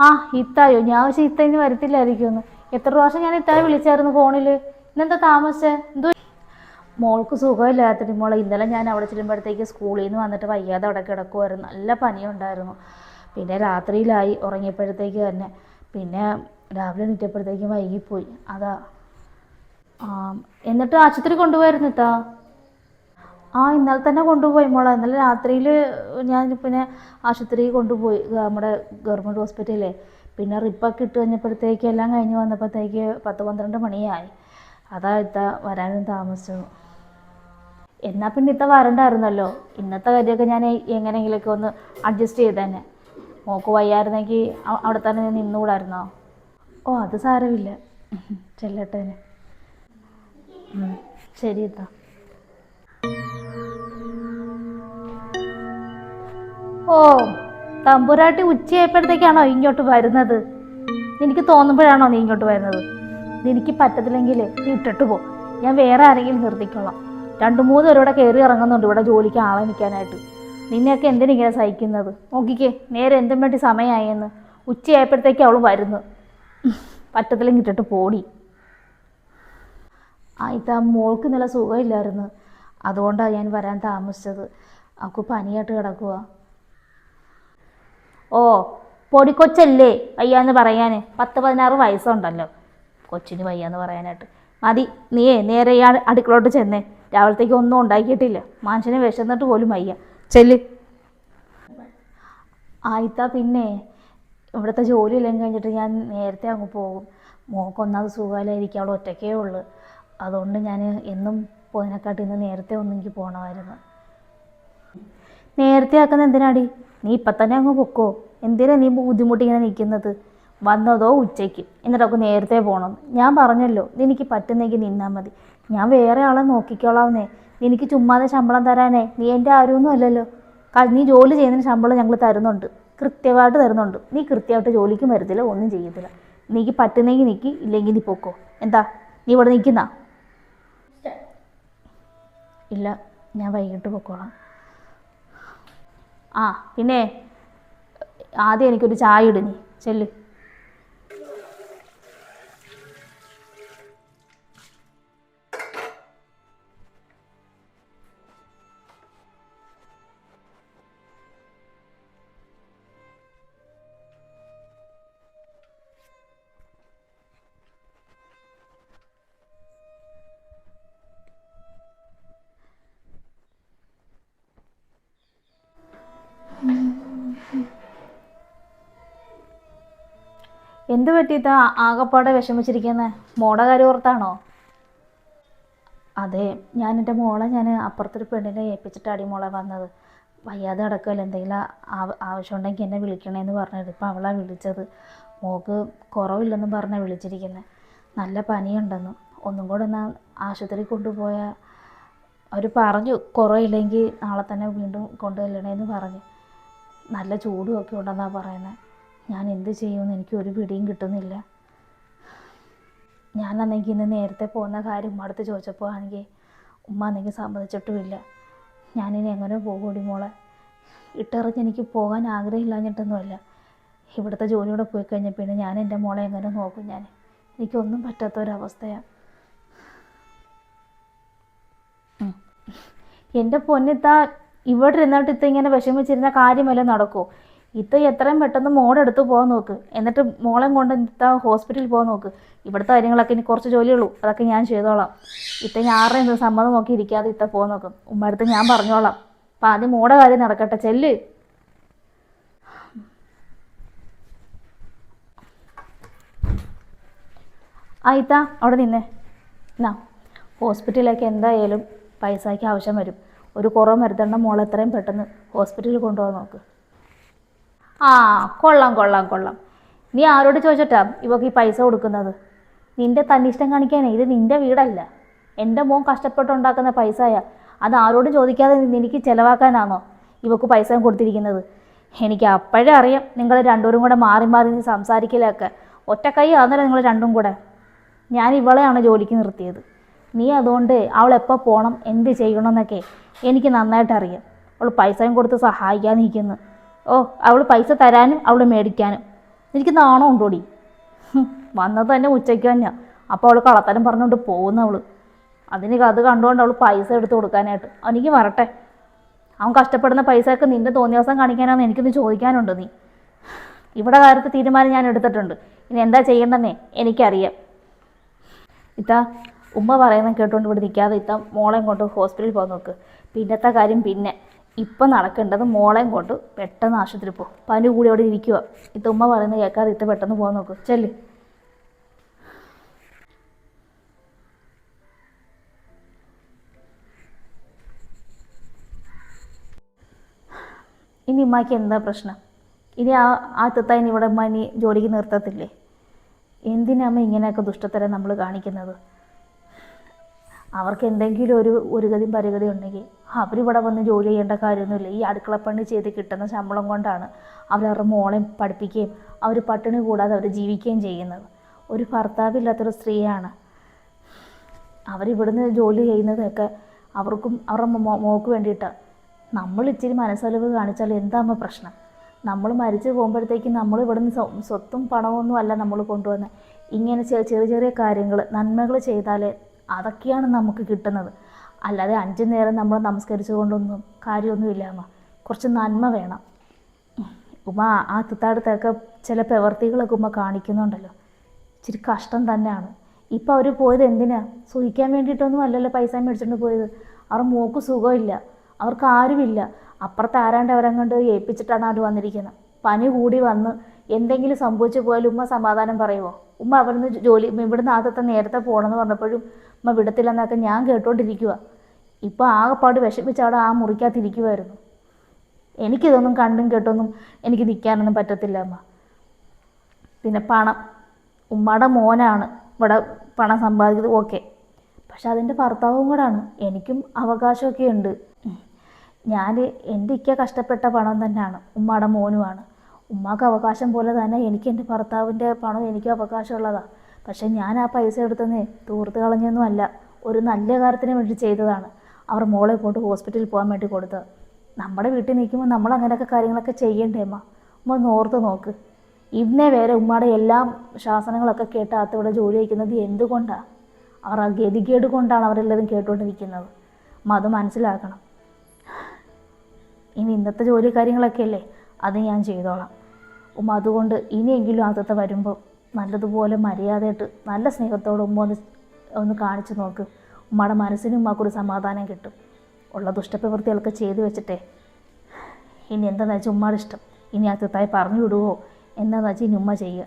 ആ ഇത്തായോ? ഞാൻ പക്ഷേ ഇത്ത ഇനി വരത്തില്ലായിരിക്കുമെന്ന്. എത്ര പ്രാവശ്യം ഞാൻ ഇത്തായി വിളിച്ചായിരുന്നു ഫോണിൽ ഇന്നെന്താ താമസിച്ചേ? എന്തോ മോൾക്ക് സുഖമില്ലാത്തിട്ട് മോളെ. ഇന്നലെ ഞാൻ അവിടെ ചെല്ലുമ്പോഴത്തേക്ക് സ്കൂളിൽ നിന്ന് വന്നിട്ട് വയ്യാതെ അവിടെ കിടക്കുമായിരുന്നു നല്ല പനിയുണ്ടായിരുന്നു. പിന്നെ രാത്രിയിലായി ഉറങ്ങിയപ്പോഴത്തേക്ക് തന്നെ. പിന്നെ രാവിലെ എണീറ്റപ്പോഴത്തേക്കും വൈകിപ്പോയി. അതാ. എന്നിട്ട് ആശുപത്രി കൊണ്ടുപോയിരുന്നു ഇത്താ? ആ ഇന്നലെ തന്നെ കൊണ്ടുപോയി മോളെ. ഇന്നലെ രാത്രിയിൽ ഞാൻ പിന്നെ ആശുപത്രിയിൽ കൊണ്ടുപോയി. നമ്മുടെ ഗവൺമെന്റ് ഹോസ്പിറ്റലിൽ പിന്നെ റിപ്പൊക്കെ ഇട്ട് കഴിഞ്ഞപ്പോഴത്തേക്ക് എല്ലാം കഴിഞ്ഞ് വന്നപ്പോഴത്തേക്ക് പത്ത് പന്ത്രണ്ട് മണിയായി. അതാ ഇത്ത വരാനും താമസിച്ചു എന്നാൽ പിന്നെ ഇത്ത വരണ്ടായിരുന്നല്ലോ? ഇന്നത്തെ കാര്യമൊക്കെ ഞാൻ എങ്ങനെയെങ്കിലുമൊക്കെ ഒന്ന് അഡ്ജസ്റ്റ് ചെയ്തേനെ മോക്ക് വയ്യായിരുന്നെങ്കിൽ അവിടെ തന്നെ നിന്നുകൂടായിരുന്നോ? ഓ അത് സാരമില്ല. ചെല്ലട്ടെ ഇത്ത ശരി ഇത്താ. ഓ തമ്പുരാട്ടി ഉച്ചയായപ്പോഴത്തേക്കാണോ ഇങ്ങോട്ട് വരുന്നത്? എനിക്ക് തോന്നുമ്പോഴാണോ നീ ഇങ്ങോട്ട് വരുന്നത്? നിനക്ക് പറ്റത്തില്ലെങ്കിൽ നീ ഇട്ടിട്ട് പോ. ഞാൻ വേറെ ആരെങ്കിലും നിർത്തിക്കൊള്ളാം രണ്ട് മൂന്ന് പേരൂടെ കയറി ഇറങ്ങുന്നുണ്ട് ഇവിടെ ജോലിക്ക് ആളെ നിൽക്കാനായിട്ട്. നിന്നെയൊക്കെ എന്തിനിങ്ങനെ സഹിക്കുന്നത്? നോക്കിക്കേ നേരെ എന്തും വേണ്ടി സമയമായെന്ന്. ഉച്ചയായപ്പോഴത്തേക്ക് അവൾ വരുന്നു. പറ്റത്തില്ലെങ്കിൽ ഇട്ടിട്ട് പോടി. ആ ഇത്ത മോൾക്ക് നല്ല സുഖമില്ലായിരുന്നു. അതുകൊണ്ടാണ് ഞാൻ വരാൻ താമസിച്ചത്. അവൾക്ക് പനിയായിട്ട് കിടക്കുക ഓ പൊടിക്കൊച്ചല്ലേ വയ്യാന്ന് പറയാൻ പത്ത് പതിനാറ് വയസ്സുണ്ടല്ലോ. കൊച്ചിന് വയ്യാന്ന് പറയാനായിട്ട്. മതി നീയേ നേരെ ഈ അട്- അടുക്കളോട്ട് ചെന്നേ. രാവിലത്തേക്ക് ഒന്നും ഉണ്ടാക്കിയിട്ടില്ല. മനുഷ്യനെ വിശന്നിട്ട് പോലും വയ്യ. ചെല്ല്. ആയിത്താ പിന്നെ ഇവിടുത്തെ ജോലിയെല്ലാം കഴിഞ്ഞിട്ട് ഞാൻ നേരത്തെ അങ്ങ് പോകും. മോക്കൊന്നാമത് സുഖമില്ലായിരിക്കും അവിടെ ഒറ്റയ്ക്കേ ഉള്ളു. അതുകൊണ്ട് ഞാൻ എന്നും പോതിനെക്കാട്ടി ഇന്ന് നേരത്തെ ഒന്നെങ്കിൽ പോകണമായിരുന്നു നേരത്തെ ആക്കുന്ന എന്തിനാടി? നീ ഇപ്പം തന്നെ അങ്ങ് പൊക്കോ. എന്തിനാ നീ ബുദ്ധിമുട്ടി ഇങ്ങനെ നിൽക്കുന്നത് വന്നതോ ഉച്ചയ്ക്ക്. എന്നിട്ടൊക്കെ നേരത്തെ പോകണം ഞാൻ പറഞ്ഞല്ലോ നിനക്ക് പറ്റുന്നെങ്കിൽ നിന്നാൽ മതി. ഞാൻ വേറെ ആളെ നോക്കിക്കോളാവുന്നേ. നിനക്ക് ചുമ്മാതെ ശമ്പളം തരാനേ. നീ എന്റെ ആരുമൊന്നും അല്ലല്ലോ. നീ ജോലി ചെയ്യുന്നതിന് ശമ്പളം ഞങ്ങൾ തരുന്നുണ്ട്. കൃത്യമായിട്ട് തരുന്നുണ്ട്. നീ കൃത്യമായിട്ട് ജോലിക്കും വരത്തില്ല ഒന്നും ചെയ്യത്തില്ല. നീക്ക് പറ്റുന്നെങ്കിൽ നിൽക്കി ഇല്ലെങ്കിൽ നീ പൊക്കോ. എന്താ? നീ ഇവിടെ നിൽക്കുന്ന? ഇല്ല ഞാൻ വൈകിട്ട് പൊക്കോളാം. ആ പിന്നെ ആദ്യം എനിക്കൊരു ചായ ഇട് നീ. ചെല്ല്. എന്ത് പറ്റിയിട്ടാ ആകപ്പാടെ വിഷമിച്ചിരിക്കുന്നത് മോടെ കാര്യം ഓർത്താണോ? അതെ ഞാൻ എന്റെ മോളെ ഞാൻ അപ്പുറത്തൊരു പെണ്ണിനെ ഏൽപ്പിച്ചിട്ടാടി മോളെ വന്നത്. വയ്യാതെ കിടക്കുമല്ലോ എന്തെങ്കിലും ആവശ്യം ഉണ്ടെങ്കിൽ എന്നെ വിളിക്കണേന്ന് പറഞ്ഞത്. ഇപ്പം അവളാണ് വിളിച്ചത്. മോക്ക് കുറവില്ലെന്ന് പറഞ്ഞാണ് വിളിച്ചിരിക്കുന്നത് നല്ല പനിയുണ്ടെന്നും. ഒന്നും കൂടെ ഒന്ന് ആശുപത്രി കൊണ്ടുപോയാൽ അവർ പറഞ്ഞു കുറവില്ലെങ്കിൽ നാളെ തന്നെ വീണ്ടും കൊണ്ടുചെല്ലണേന്ന് പറഞ്ഞു. നല്ല ചൂടും ഒക്കെ ഉണ്ടെന്നാണ് പറയുന്നത് ഞാൻ എന്ത് ചെയ്യുമെന്ന് എനിക്ക് ഒരു പിടിയും കിട്ടുന്നില്ല. ഞാനാണെങ്കിൽ ഇന്ന് നേരത്തെ പോകുന്ന കാര്യം ഉമ്മ അടുത്ത് ചോദിച്ചപ്പോൾ ആണെങ്കിൽ ഉമ്മ ആണെങ്കിൽ സമ്മതിച്ചിട്ടുമില്ല. ഞാനിനി എങ്ങനെ പോകൂടി മോളെ? ഇട്ടെറിഞ്ഞ് എനിക്ക് പോകാൻ ആഗ്രഹമില്ലാഞ്ഞിട്ടൊന്നുമല്ല. ഇവിടുത്തെ ജോലിയോടെ പോയി കഴിഞ്ഞാൽ പിന്നെ ഞാൻ എന്റെ മോളെ എങ്ങനെ നോക്കും ഞാൻ എനിക്കൊന്നും പറ്റാത്ത ഒരവസ്ഥയാണ് എന്റെ പൊന്നിത്താ ഇവിടെ ഇരുന്നിട്ട് ഇത്ത ഇങ്ങനെ വിഷമിച്ചിരുന്ന കാര്യമല്ല നടക്കൂ. ഇത്ത എത്രയും പെട്ടെന്ന് മോളെടുത്ത് പോകാൻ നോക്ക്. എന്നിട്ട് മോളെ കൊണ്ട് ഇത്ത ഹോസ്പിറ്റലിൽ പോകാൻ നോക്ക്. ഇവിടുത്തെ കാര്യങ്ങളൊക്കെ ഇനി കുറച്ച് ജോലിയുള്ളൂ. അതൊക്കെ ഞാൻ ചെയ്തോളാം. ഇത്ത ഞാൻ ആരുടെയും ഇത് സമ്മതം നോക്കി ഇരിക്കാതെ ഇത്ത പോകാൻ നോക്കും. ഉമ്മ അടുത്ത് ഞാൻ പറഞ്ഞോളാം. അപ്പം ആദ്യം മോടെ കാര്യം നടക്കട്ടെ. ചെല്ല്. ആ ഇത്ത അവിടെ നിന്നേ. എന്നാ ഹോസ്പിറ്റലിലേക്ക് എന്തായാലും പൈസയ്ക്ക് ആവശ്യം വരും. ഒരു കുറവ് വരുത്തേണ്ട മോളെ എത്രയും പെട്ടെന്ന് ഹോസ്പിറ്റലിൽ കൊണ്ടുപോകാൻ നോക്ക്. ആ കൊള്ളാം കൊള്ളാം കൊള്ളാം. നീ ആരോട് ചോദിച്ചിട്ടാ ഇവക്ക് ഈ പൈസ കൊടുക്കുന്നത്? നിന്റെ തന്നിഷ്ടം കാണിക്കാനേ ഇത് നിന്റെ വീടല്ല. എന്റെ മോൻ കഷ്ടപ്പെട്ടുണ്ടാക്കുന്ന പൈസയാ. അത് ആരോടും ചോദിക്കാതെ നിനക്ക് ചിലവാക്കാനാണോ ഇവക്ക് പൈസ കൊടുത്തിരിക്കുന്നത്? എനിക്ക് അപ്പോഴേ അറിയാം നിങ്ങൾ രണ്ടുപേരും കൂടെ മാറി മാറി സംസാരിക്കലൊക്കെ സംസാരിക്കലൊക്കെ. കൈ ആന്നല്ലോ നിങ്ങൾ രണ്ടും കൂടെ. ഞാൻ ഇവളെയാണ് ജോലിക്ക് നിർത്തിയത്. നീ അതുകൊണ്ട് അവൾ എപ്പോൾ പോകണം എന്ത് ചെയ്യണമെന്നൊക്കെ എനിക്ക് നന്നായിട്ട് അറിയാം അവൾ പൈസയും കൊടുത്ത് സഹായിക്കാൻ നിൽക്കുന്നു ഓ അവൾ പൈസ തരാനും അവൾ മേടിക്കാനും. എനിക്ക് നാണം ഉണ്ടോടി? വന്നത് തന്നെ ഉച്ചയ്ക്ക് തന്നെയാണ് അപ്പോൾ അവൾ കളത്തരം പറഞ്ഞുകൊണ്ട് പോകുന്ന അവൾ. അതിന് അത് കണ്ടുകൊണ്ട് അവൾ പൈസ എടുത്ത് കൊടുക്കാനായിട്ട്. എനിക്ക് വരട്ടെ. അവൻ കഷ്ടപ്പെടുന്ന പൈസയൊക്കെ നിന്റെ ദിവസം കാണിക്കാനാണെന്ന് എനിക്കൊന്ന് ചോദിക്കാനുണ്ട് നീ. ഇവിടെ കാര്യത്തിൽ തീരുമാനം ഞാൻ എടുത്തിട്ടുണ്ട്. ഇനി എന്താ ചെയ്യേണ്ടെന്നേ എനിക്കറിയാം. ഇത്ത ഉമ്മ പറയുന്നത് കേട്ടുകൊണ്ട് ഇവിടെ നിൽക്കാതെ ഇത്ത മോളെ കൊണ്ട് ഹോസ്പിറ്റലിൽ പോകാൻ നോക്ക്. പിന്നത്തെ കാര്യം പിന്നെ. ഇപ്പം നടക്കേണ്ടത് മോളെയും കൊണ്ട് പെട്ടെന്ന് ആശുപത്രി പോകും പനി കൂടി അവിടെ ഇരിക്കുക ഇത്ത ഉമ്മ പറയുന്നത് കേൾക്കാതെ ഇത്ത പെട്ടെന്ന് പോകാൻ നോക്ക്. ചെല്ല്. ഇനി ഉമ്മാക്ക് എന്താ പ്രശ്നം? ഇനി ആ ആ തിത്തായിന് ഇവിടെ ഉമ്മ ഇനി ജോലിക്ക് നിർത്തത്തില്ലേ? എന്തിനാമ്മ ഇങ്ങനെയൊക്കെ ദുഷ്ടത്തരം നമ്മൾ കാണിക്കുന്നത്? അവർക്ക് എന്തെങ്കിലും ഒരു ഒരു ഗതിയും പരിഗതി ഉണ്ടെങ്കിൽ അവരിവിടെ വന്ന് ജോലി ചെയ്യേണ്ട കാര്യമൊന്നുമില്ല. ഈ അടുക്കളപ്പണി ചെയ്ത് കിട്ടുന്ന ശമ്പളം കൊണ്ടാണ് അവരവരുടെ മോളെ പഠിപ്പിക്കുകയും അവർ പട്ടിണി കൂടാതെ അവർ ജീവിക്കുകയും ചെയ്യുന്നത്. ഒരു ഭർത്താവില്ലാത്തൊരു സ്ത്രീയാണ്. അവരിവിടുന്ന് ജോലി ചെയ്യുന്നതൊക്കെ അവർക്കും അവരുടെ മോ- മോൾക്ക് വേണ്ടിയിട്ടാണ് നമ്മൾ ഇച്ചിരി മനസ്സലവ് കാണിച്ചാൽ എന്താകുമ്പോൾ പ്രശ്നം? നമ്മൾ മരിച്ചു പോകുമ്പോഴത്തേക്കും നമ്മൾ ഇവിടുന്ന് സ്വത്തും പണമൊന്നും അല്ല നമ്മൾ കൊണ്ടുവന്നത് ഇങ്ങനെ ചെറിയ ചെറിയ കാര്യങ്ങൾ നന്മകൾ ചെയ്താലേ അതൊക്കെയാണ് നമുക്ക് കിട്ടുന്നത്. അല്ലാതെ അഞ്ചു നേരം നമ്മൾ നമസ്കരിച്ചുകൊണ്ടൊന്നും കാര്യമൊന്നുമില്ല അമ്മ കുറച്ച് നന്മ വേണം. ഉമ്മ ആ തിത്താടത്തൊക്കെ ചില പ്രവർത്തികളൊക്കെ ഉമ്മ കാണിക്കുന്നുണ്ടല്ലോ. ഇച്ചിരി കഷ്ടം തന്നെയാണ്. ഇപ്പം അവർ പോയത് എന്തിനാ? സുഖിക്കാൻ വേണ്ടിയിട്ടൊന്നും അല്ലല്ലോ പൈസ മേടിച്ചുകൊണ്ട് പോയത്. അവർ മോക്ക് സുഖമില്ല. അവർക്ക് ആരുമില്ല. അപ്പുറത്ത് ആരാണ്ട് അവരങ്ങോട്ട് ഏൽപ്പിച്ചിട്ടാണ് അവർ വന്നിരിക്കുന്നത്. പനി കൂടി വന്ന് എന്തെങ്കിലും സംഭവിച്ചു പോയാൽ ഉമ്മ സമാധാനം പറയുമോ ഉമ്മ അവിടുന്ന് ജോലി ഇവിടുന്ന് ആദ്യത്തെ നേരത്തെ പോകണമെന്ന് പറഞ്ഞപ്പോഴും ഉമ്മ വിടത്തില്ലെന്നൊക്കെ ഞാൻ കേട്ടോണ്ടിരിക്കുക ഇപ്പോൾ ആകെപ്പാട് വിഷമിച്ച് അവിടെ ആ മുറിക്കകത്തിരിക്കുമായിരുന്നു എനിക്കിതൊന്നും കണ്ടും കേട്ടൊന്നും എനിക്ക് നിൽക്കാനൊന്നും പറ്റത്തില്ല അമ്മ. പിന്നെ പണം. ഉമ്മയുടെ മോനാണ് ഇവിടെ പണം സമ്പാദിക്കുന്നത്. ഓക്കെ. പക്ഷെ അതിന്റെ ഭർത്താവും കൂടാണ്. എനിക്കും അവകാശമൊക്കെ ഉണ്ട്. ഞാൻ എന്റെ ഇക്ക കഷ്ടപ്പെട്ട പണം തന്നെയാണ്. ഉമ്മയുടെ മോനുമാണ്. ഉമ്മാക്ക് അവകാശം പോലെ തന്നെ എനിക്ക് എന്റെ ഭർത്താവിന്റെ പണം എനിക്ക് അവകാശമുള്ളതാണ് പക്ഷെ ഞാൻ ആ പൈസ എടുത്തന്നേ തൂർത്ത് കളഞ്ഞൊന്നും അല്ല ഒരു നല്ല കാര്യത്തിന് വേണ്ടി ചെയ്തതാണ്. അവർ മോളെ കൊണ്ട് ഹോസ്പിറ്റലിൽ പോകാൻ വേണ്ടി കൊടുത്തത്. നമ്മുടെ വീട്ടിൽ നിൽക്കുമ്പോൾ നമ്മൾ അങ്ങനെയൊക്കെ കാര്യങ്ങളൊക്കെ ചെയ്യണ്ടേ അമ്മ? ഒന്ന് ഓർത്ത് നോക്ക്. ഇന്നേ വരെ ഉമ്മയുടെ എല്ലാ ശാസനങ്ങളൊക്കെ കേട്ട് അകത്ത് ഇവിടെ ജോലി വയ്ക്കുന്നത് എന്തുകൊണ്ടാണ് അവർ ആ ഗതികേട് കൊണ്ടാണ് അവരെല്ലാവരും കേട്ടുകൊണ്ടിരിക്കുന്നത്. അമ്മ അത് മനസ്സിലാക്കണം. ഇനി ഇന്നത്തെ ജോലി കാര്യങ്ങളൊക്കെ അല്ലേ? അത് ഞാൻ ചെയ്തോളാം. ഉമ്മ അതുകൊണ്ട് ഇനിയെങ്കിലും അകത്തെ വരുമ്പോൾ നല്ലതുപോലെ മര്യാദയായിട്ട് നല്ല സ്നേഹത്തോടെ ഉമ്മ ഒന്ന് ഒന്ന് കാണിച്ചു നോക്ക്. ഉമ്മയുടെ മനസ്സിനും ഉമ്മക്കൊരു സമാധാനം കിട്ടും. ഉള്ള ദുഷ്ടപ്രവൃത്തികളൊക്കെ ചെയ്തു വെച്ചിട്ടേ. ഇനി എന്താണെന്ന് വെച്ചാൽ ഉമ്മയുടെ ഇഷ്ടം. ഇനി ആ തെത്തായി പറഞ്ഞു വിടുവോ? എന്താണെന്ന് വെച്ചാൽ ഇനി ഉമ്മ ചെയ്യുക.